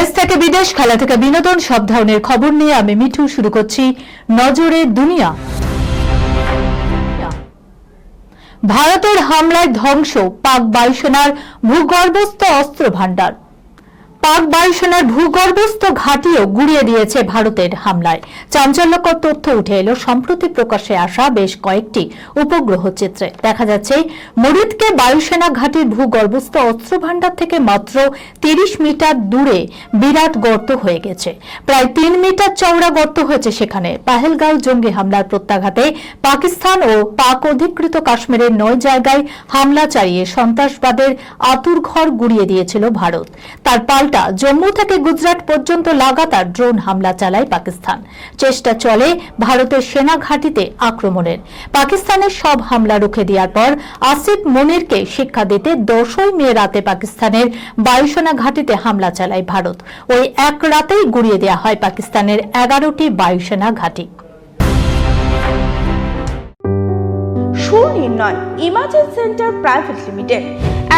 দেশ থেকে বিদেশ, খেলা থেকে বিনোদন, সব ধরনের খবর নিয়ে আমি মিঠু শুরু করছি নজরে দুনিয়া। ভারতের হামলায় ধ্বংস পাক বায়ুসেনার ভূগর্ভস্থ অস্ত্র ভাণ্ডার পাক বায়ুসেনার ভূগর্ভস্থ ঘাঁটিও গুড়িয়ে দিয়েছে ভারতের হামলায়। চাঞ্চল্যকর তথ্য উঠে এলো, সম্প্রতি প্রকাশে আসা বেশ কয়েকটি উপগ্রহ চিত্রে। দেখা যাচ্ছে মরিদকে বায়ুসেনা ঘাঁটির ভূগর্ভস্থ অস্ত্র ভাণ্ডার থেকে মাত্র তিরিশ মিটার দূরে বিরাট গর্ত হয়ে গেছে। প্রায় তিন মিটার চওড়া গর্ত হয়েছে সেখানে। পাহেলগাঁও জঙ্গি হামলার প্রত্যাঘাতে পাকিস্তান ও পাক অধিকৃত কাশ্মীরের নয় জায়গায় হামলা চালিয়ে সন্ত্রাসবাদের আতুর ঘর গুড়িয়ে দিয়েছিল ভারত। তার পাল্টা জম্মু থেকে গুজরাট পর্যন্ত লাগাতার ড্রোন হামলা চালায় পাকিস্তান। চেষ্টা চলে ভারতের সেনা ঘাঁটিতে আক্রমণের। পাকিস্তানের সব হামলা রুখে দেওয়ার পর আসিফ মনিরকে শিক্ষা দিতে দশই মে রাতে পাকিস্তানের বায়ুসেনা ঘাঁটিতে হামলা চালায় ভারত। ওই এক রাতেই গুড়িয়ে দেওয়া হয় পাকিস্তানের এগারোটি বায়ুসেনা ঘাঁটি। Sunirnoy imaging centre private limited.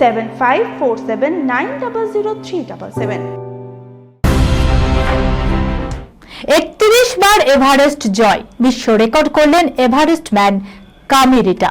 seven five four seven nine double zero three double seven একত্রিশ বার এভারেস্ট জয়। বিশ্ব রেকর্ড করলেন এভারেস্ট ম্যান কামিরিটা।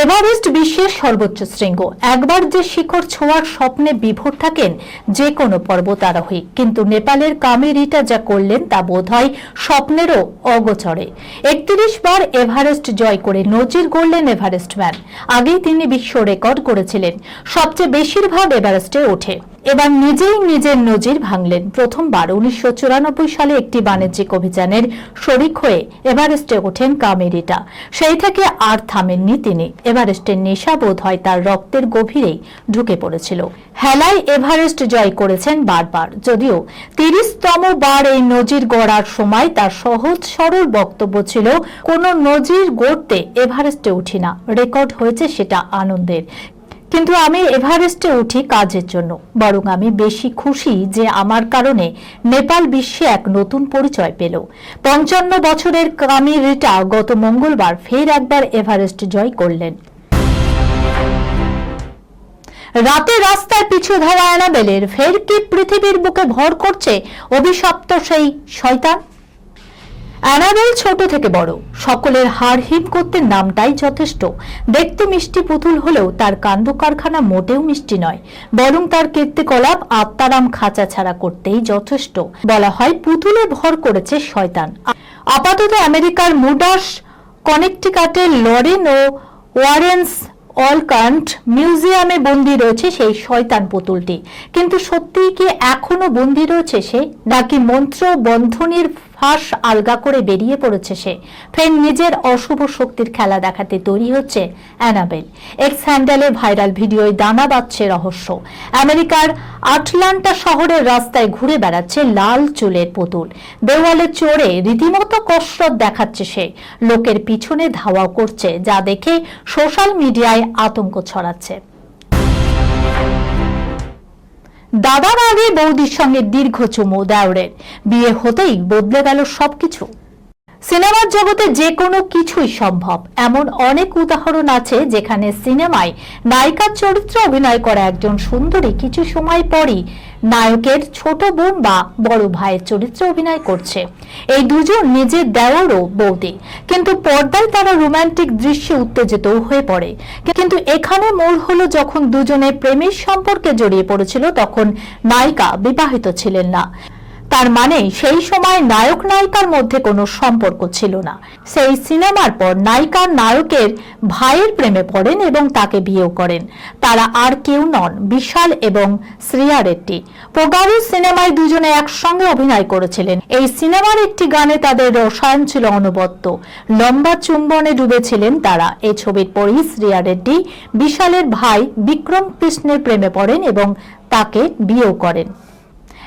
এভারেস্ট বিশ্বের সর্বোচ্চ শৃঙ্গ। একবার যে শিখর ছোঁয়ার স্বপ্নে বিভোর থাকেন, যে কোনো পর্বতারোহী কিন্তু নেপালের কামেরিটা যা করলেন তা বোধহয় স্বপ্নেরও অগোচরে। একত্রিশ বার এভারেস্ট জয় করে নজির গড়লেন এভারেস্ট ম্যান আগেই তিনি বিশ্ব রেকর্ড করেছিলেন। সবচেয়ে বেশিরভাগ এভারেস্টে ওঠে। এবার নিজেই নিজের নজির ভাঙলেন। প্রথমবার উনিশশো সালে একটি বাণিজ্যিক অভিযানের শরিক হয়ে এভারেস্টে ওঠেন কামেরিটা সেই থেকে আর থামেননি তিনি। এভারেস্টের নেশা বোধ হয় তার রক্তের গভীরেই ঢুকে পড়েছিল। হেলায় এভারেস্ট জয় করেছেন বারবার। যদিও তিরিশতম বার এই নজির গড়ার সময় তার সহজ সরল বক্তব্য ছিল, কোনো নজির গড়তে এভারেস্টে উঠি না। রেকর্ড হয়েছে সেটা আনন্দের। কিন্তু আমি এভারেস্টে উঠি কাজের জন্য। বরং আমি বেশি খুশি যে আমার কারণে নেপাল বিশ্বে এক নতুন পরিচয় পেল। পঞ্চান্ন বছরের কামি রিটা গত মঙ্গলবার ফের একবার এভারেস্ট জয় করলেন। রাতে রাস্তায় পিছু ধরা অ্যানাবেলের ফের কি পৃথিবীর বুকে ভর করছে অভিশপ্ত সেই শয়তান? অ্যানাবেল ছোট থেকে বড়। সকলের হার হিম করতে নামটাই যথেষ্ট। দেখতে মিষ্টি পুতুল হলেও তার কাণ্ড কারখানা মোটেও মিষ্টি নয়। বরং তার কীর্তিকলাপ আত্মারাম খাঁচা ছাড়া করতেই যথেষ্ট। বলা হয় পুতুলে ভর করেছে শয়তান। আপাতত আমেরিকার মুডাস, কনেকটিকাটের লরেন ও ওয়ারেন্স অলকান্ট মিউজিয়ামে বন্দী রয়েছে সেই শয়তান পুতুলটি। কিন্তু সত্যিই কি এখনও বন্দী রয়েছে সে? নাকি মন্ত্র বন্ধনীর ফাঁস আলগা করে বেরিয়ে পড়েছে সে। ফের নিজের অশুভ শক্তির খেলা দেখাতে তৈরি হচ্ছে অ্যানাবেল। এক্স হ্যান্ডেলে ভাইরাল ভিডিওয় দানা বাঁধছে রহস্য। আমেরিকার আটলান্টা শহরের রাস্তায় ঘুরে বেড়াচ্ছে লাল চুলের পুতুল। দেওয়ালে চড়ে রীতিমতো কসরত দেখাচ্ছে সে। লোকের পিছনে ধাওয়া করছে, যা দেখে সোশ্যাল মিডিয়ায় আতঙ্ক ছড়াচ্ছে। দাদার আগে বৌদির সঙ্গে দীর্ঘ চুমু দেওরের। বিয়ে হতেই বদলে গেল সবকিছু। সিনেমার জগতে যে কোনো কিছুই সম্ভব। এমন অনেক উদাহরণ আছে যেখানে সিনেমায় নায়িকার চরিত্রে অভিনয় করা একজন সুন্দরী কিছু সময় পরই নায়কের ছোট বোন বা বড় ভাইয়ের চরিত্রে অভিনয় করছে। এই দুজন নিজের দেওয়ারও বৌদি। কিন্তু পর্দায় তারা রোমান্টিক দৃশ্যে উত্তেজিত হয়ে পড়ে। কিন্তু এখানে মূল হলো যখন দুজনে প্রেমের সম্পর্কে জড়িয়ে পড়েছিল, তখন নায়িকা বিবাহিত ছিলেন না। তার মানে সেই সময় নায়ক নায়িকার মধ্যে কোনো সম্পর্ক ছিল না। সেই সিনেমার পর নায়িকা নায়কের ভাইয়ের প্রেমে পড়েন এবং তাকে বিয়েও করেন। তারা আর কেউ নন, বিশাল এবং শ্রিয়া রেড্ডি। পোগারু সিনেমায় দুজনে একসঙ্গে অভিনয় করেছিলেন। এই সিনেমার একটি গানে তাদের রসায়ন ছিল অনবদ্য। লম্বা চুম্বনে ডুবেছিলেন তারা। এই ছবির পরই শ্রিয়া রেড্ডি বিশালের ভাই বিক্রম কৃষ্ণের প্রেমে পড়েন এবং তাকে বিয়েও করেন।